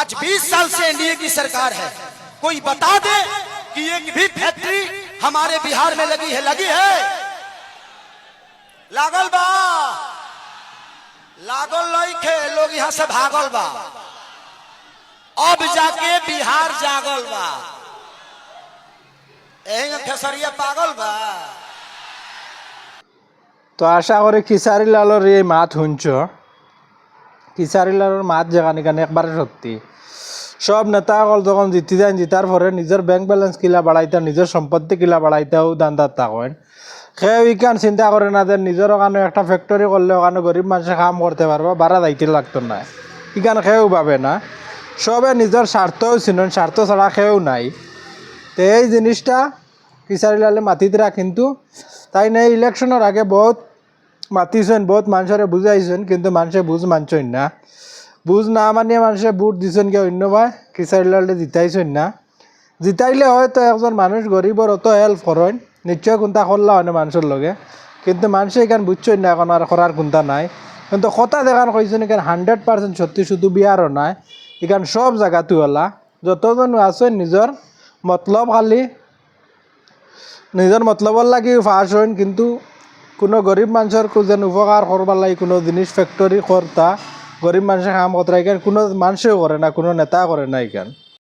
आज 20 साल से एनडीए की सरकार है कोई बता दे कि एक भी फैक्ट्री हमारे बिहार में लगी है लगी है लागल बा लागल लइखे लोग यहाँ से भागल बा अब जाके बिहार जागल बा यही में खेसरिया पागल बा তো আশা করি খিসারি লালর এই মাত শুনছ খিসারি লালর মাত যেখানে কানে একবারে সত্যি। সব নেতাসকল যখন জিতি যায় জিতার পরে নিজের ব্যাংক ব্যালেন্স কিলা বাড়াইতা নিজের সম্পত্তি কিলা বাড়াইতাও দান্দার থাকেন সেও ইকান চিন্তা করে না যে নিজের ওখানে একটা ফ্যাক্টরি করলে ওখানে গরিব মানুষে কাম করতে পারব বাড়া দায়িত্ব লাগতো না ইকান সেও ভাবে না। সবে নিজের স্বার্থও চিনেন স্বার্থ ছাড়া সেও নাই। তো এই জিনিসটা কিসারিলালে মাতিতরা কিন্তু তাই না ইলেকশনের আগে বহুত মাতিছেন, বহুত মানুষরে বুঝাইছেন কিন্তু মানুষে বুঝ মানছেন না। বুঝ না মানিয়ে মানুষে বুট দিছেন কে অন্য ভাই কিসারিলালে জিতাইছেন না। জিতাইলে হয়তো একজন মানুষ গরিবর অত হেল্প করেন নিশ্চয় কোনটা করলা হয় না মানুষের লগে। কিন্তু মানুষে এখান বুঝছেন না, এখন আর করার কোনটা নাই। কিন্তু কথা দেখান কইছেন এখান হান্ড্রেড পার্সেন্ট সত্যি শুধু বিহারও নাই। এখান সব জায়গাতে হলা। যতজন আছেন নিজের মতলব খালি নিজের মতলবর লাগি ফাঁস হইন, কিন্তু কোনো গরিব মানুষের যেন উপকার করবার লাগে কোনো জিনিস ফ্যাক্টরি কর্তা গরিব মানুষের কাম কতরা কোনো মানুষেও করে না, কোনো নেতা করে না এখান